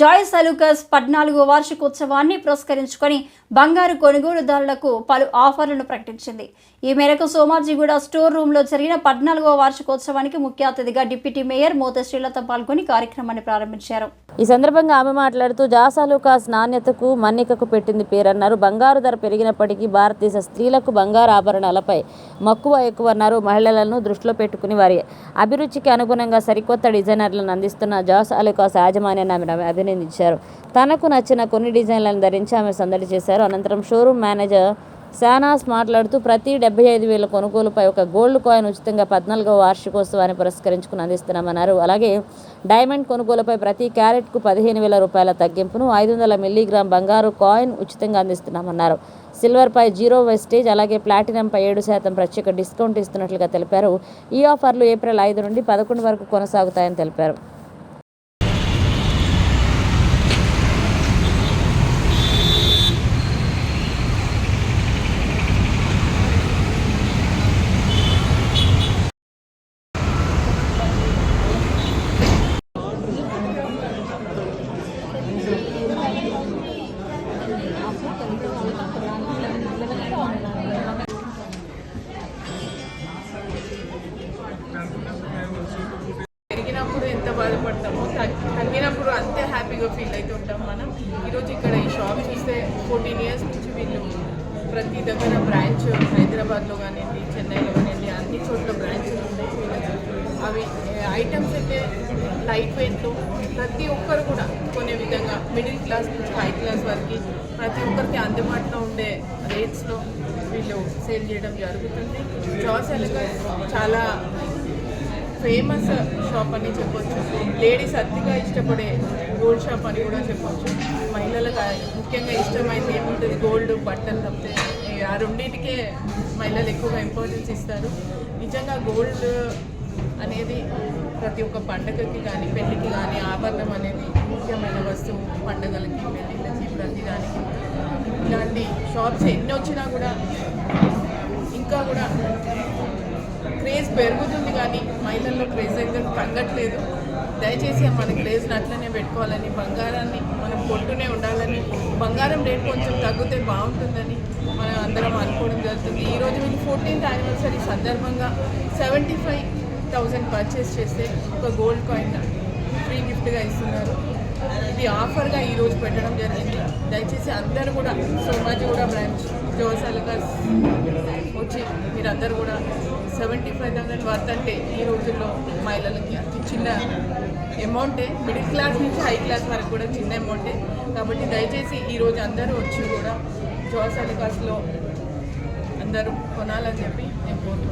Joy సలూకస్ పద్నాలుగో వార్షికోత్సవాన్ని పురస్కరించుకొని బంగారు కొనుగోలుదారులకు పలు ఆఫర్లను ప్రకటించింది. ఈ మేరకు సోమాజిగూడ స్టోర్ రూమ్లో జరిగిన పద్నాలుగో వార్షికోత్సవానికి ముఖ్య అతిథిగా డిప్యూటీ మేయర్ మోత శ్రీలత పాల్గొని కార్యక్రమాన్ని ప్రారంభించారు. ఈ సందర్భంగా ఆమె మాట్లాడుతూ జాసాలుకాస్ నాణ్యతకు మన్నికకు పెట్టింది పేరన్నారు. బంగారు ధర పెరిగినప్పటికీ భారతదేశ స్త్రీలకు బంగారు ఆభరణాలపై మక్కువ ఎక్కువ అన్నారు మహిళలను దృష్టిలో పెట్టుకుని వారి అభిరుచికి అనుగుణంగా సరికొత్త డిజైనర్లను అందిస్తున్న జాసాలుకాస్ యాజమాన్యాన్ని ఆమె అభినందించారు తనకు నచ్చిన కొన్ని డిజైన్లను ధరించి ఆమె సందడి చేశారు. అనంతరం షోరూమ్ మేనేజర్ శానాస్ మాట్లాడుతూ ప్రతి డెబ్బై ఐదు వేల కొనుగోలుపై ఒక గోల్డ్ కాయిన్ ఉచితంగా పద్నాలుగో వార్షికోత్సవాన్ని పురస్కరించుకుని అందిస్తున్నామన్నారు. అలాగే డైమండ్ కొనుగోలుపై ప్రతి క్యారెట్కు పదిహేను వేల రూపాయల తగ్గింపును ఐదు వందల మిల్లీగ్రామ్ బంగారు కాయిన్ ఉచితంగా అందిస్తున్నామన్నారు. సిల్వర్పై జీరో వెస్టేజ్ అలాగే ప్లాటినంపై ఏడు శాతం ప్రత్యేక డిస్కౌంట్ ఇస్తున్నట్లుగా తెలిపారు. ఈ ఆఫర్లు ఏప్రిల్ ఐదు నుండి పదకొండు వరకు కొనసాగుతాయని తెలిపారు. చూస్తే ఫోర్టీన్ ఇయర్స్ నుంచి వీళ్ళు ప్రతి దగ్గర బ్రాంచ్ హైదరాబాద్లో కానివ్వండి చెన్నైలో కానివ్వండి అన్ని చోట్ల బ్రాంచ్లు ఉన్నాయి. అవి ఐటమ్స్ అయితే లైట్ వెయిట్లో ప్రతి ఒక్కరు కూడా కొనే విధంగా మిడిల్ క్లాస్ నుంచి హై క్లాస్ వరకు ప్రతి ఒక్కరికి అందుబాటులో ఉండే రేట్స్లో వీళ్ళు సేల్ చేయడం జరుగుతుంది. జాస్ ఎలగస్ చాలా ఫేమస్ షాప్ అని చెప్పొచ్చు. లేడీస్ అతిగా ఇష్టపడే గోల్డ్ షాప్ అని కూడా చెప్పచ్చు. మహిళలకు ముఖ్యంగా ఇష్టమైంది ఏముంటుంది? గోల్డ్ బట్టలు తప్పితే. ఆ రెండింటికే మహిళలు ఎక్కువగా ఇంపార్టెన్స్ ఇస్తారు. నిజంగా గోల్డ్ అనేది ప్రతి ఒక్క పండగకి కానీ పెళ్ళికి కానీ ఆభరణం అనేది ముఖ్యమైన వస్తువు పండగలకి పెళ్ళిళ్ళకి ప్రతి దానికి ఇలాంటి షాప్స్ ఎన్ని వచ్చినా కూడా ఇంకా కూడా క్రేజ్ పెరుగుతుంది కానీ మహిళల్లో క్రేజ్ అయితే తగ్గట్లేదు. దయచేసి మన క్రేజ్ని అట్లనే పెట్టుకోవాలని బంగారాన్ని మనం కొంటూనే ఉండాలని బంగారం రేట్ కొంచెం తగ్గితే బాగుంటుందని మనం అందరం అనుకోవడం జరుగుతుంది. ఈరోజు వీళ్ళు ఫోర్టీన్త్ యానివర్సరీ సందర్భంగా సెవెంటీ ఫైవ్ థౌజండ్ పర్చేస్ చేస్తే ఒక గోల్డ్ కాయిన్ ఫ్రీ గిఫ్ట్గా ఇస్తున్నారు. ఇది ఆఫర్గా ఈరోజు పెట్టడం జరిగింది. దయచేసి అందరూ కూడా సోమాజీ కూడా బ్రాంచ్ జోసాలుగా వచ్చి మీరందరూ కూడా సెవెంటీ ఫైవ్ థౌసండ్ వర్త్ అంటే ఈ రోజుల్లో మహిళలకి చిన్న అమౌంటే మిడిల్ క్లాస్ నుంచి హై క్లాస్ వరకు కూడా చిన్న అమౌంటే కాబట్టి దయచేసి ఈరోజు అందరూ వచ్చి కూడా జోసాలుకాస్లో అందరూ కొనాలని చెప్పి నేను కోరుతున్నాను.